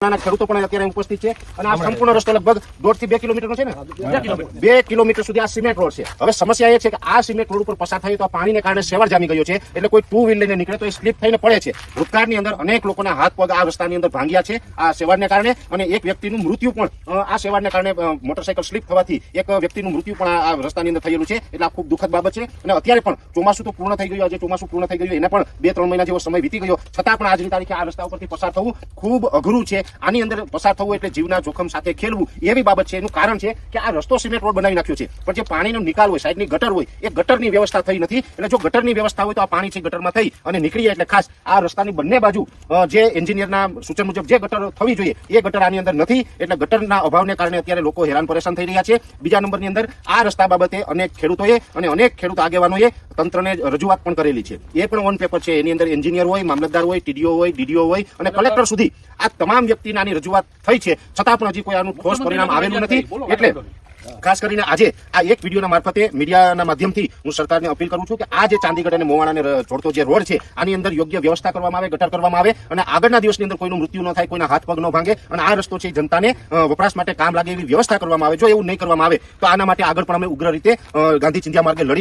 નાના ખેડૂતો પણ અત્યારે ઉપસ્થિત છે અને આ સંપૂર્ણ રસ્તો લગભગ દોઢથી બે કિલોમીટરનો છે ને? બે કિલોમીટર. સુધી આ સિમેન્ટ રોડ છે. હવે સમસ્યા એ છે કે આ સિમેન્ટ રોડ ઉપર પસાર થયું તો આ પાણીને કારણે સેવર જામી ગયો છે એટલે કોઈ ટુ વ્હીલ લઈને નીકળે તો એ સ્લીપ થઈને પડે છે. ભૂતકાળની અંદર અનેક લોકોના હાથ પગ આ રસ્તાની અંદર ભાંગ્યા છે આ સેવાડને કારણે અને એક વ્યક્તિનું મૃત્યુ પણ આ સેવાડને કારણે અ, મોટરસાયકલ સ્લીપ થવાથી એક વ્યક્તિનું મૃત્યુ પણ આ આ રસ્તાની અંદર થયેલું છે એટલે આ ખૂબ દુઃખદ બાબત છે. અને અત્યારે પણ ચોમાસું તો પૂર્ણ થઈ ગયું આજે ચોમાસું પૂર્ણ થઈ ગયું એને પણ બે ત્રણ મહિના જેવો સમય વીતી ગયો. છતાં પણ આજની તારીખે આ રસ્તા ઉપરથી પસાર થવું ખૂબ અઘરું છે. આની અંદર પસાર થવું એટલે જીવના જોખમ સાથે ખેલવું એવી બાબત છે. એનું કારણ છે કે આ રસ્તો સિમેન્ટ રોડ બનાવી નાખ્યો છે. પણ જે પાણીનો નિકાલ હોય, સાઈડની ગટર હોય, એ ગટરની વ્યવસ્થા થઈ નથી. એટલે જો ગટરની વ્યવસ્થા હોય તો આ પાણી છે ગટરમાં થઈ અને નીકળી એટલે ખાસ આ રસ્તાની બંને બાજુ જે એન્જિનિયરના સૂચન મુજબ જે ગટર થવી જોઈએ, એ ગટર આની અંદર નથી. એટલે ગટરના અભાવને કારણે અત્યારે લોકો હેરાન પરેશાન થઈ રહ્યા છે. બીજા નંબરની અંદર આ રસ્તા બાબતે અનેક ખેડૂતોએ અને અનેક ખેડૂત આગેવાનોએ તંત્રને રજૂઆત પણ કરેલી છે. એ પણ ઓન પેપર છે. એની અંદર એન્જિનિયર હોય, મામલતદાર હોય, ટીડીઓ હોય, ડીડીઓ હોય અને કલેક્ટર સુધી આ તમામ વ્યક્તિને આની રજૂઆત થઈ છે છતાં પણ હજી કોઈ આનું ઠોસ પરિણામ આવેલું નથી. એટલે ખાસ કરીને આજે આ એક વિડીયોના મારફતે મીડિયાના માધ્યમથી હું સરકારને અપીલ કરું છું કે આ જે ચાંદીગઢ અને મોવાણાને જોડતો જે રોડ છે આની અંદર યોગ્ય વ્યવસ્થા કરવામાં આવે ગટર કરવામાં આવે અને આગળના દિવસની અંદર કોઈનું મૃત્યુ ન થાય કોઈના હાથ પગ ન ભાંગે અને આ રસ્તો છે જનતાને વપરાશ માટે કામ લાગે એવી વ્યવસ્થા કરવામાં આવે. જો એવું નહીં કરવામાં આવે તો આના માટે આગળ પણ અમે ઉગ્ર રીતે ગાંધી ચિંધ્યા માર્ગે લડી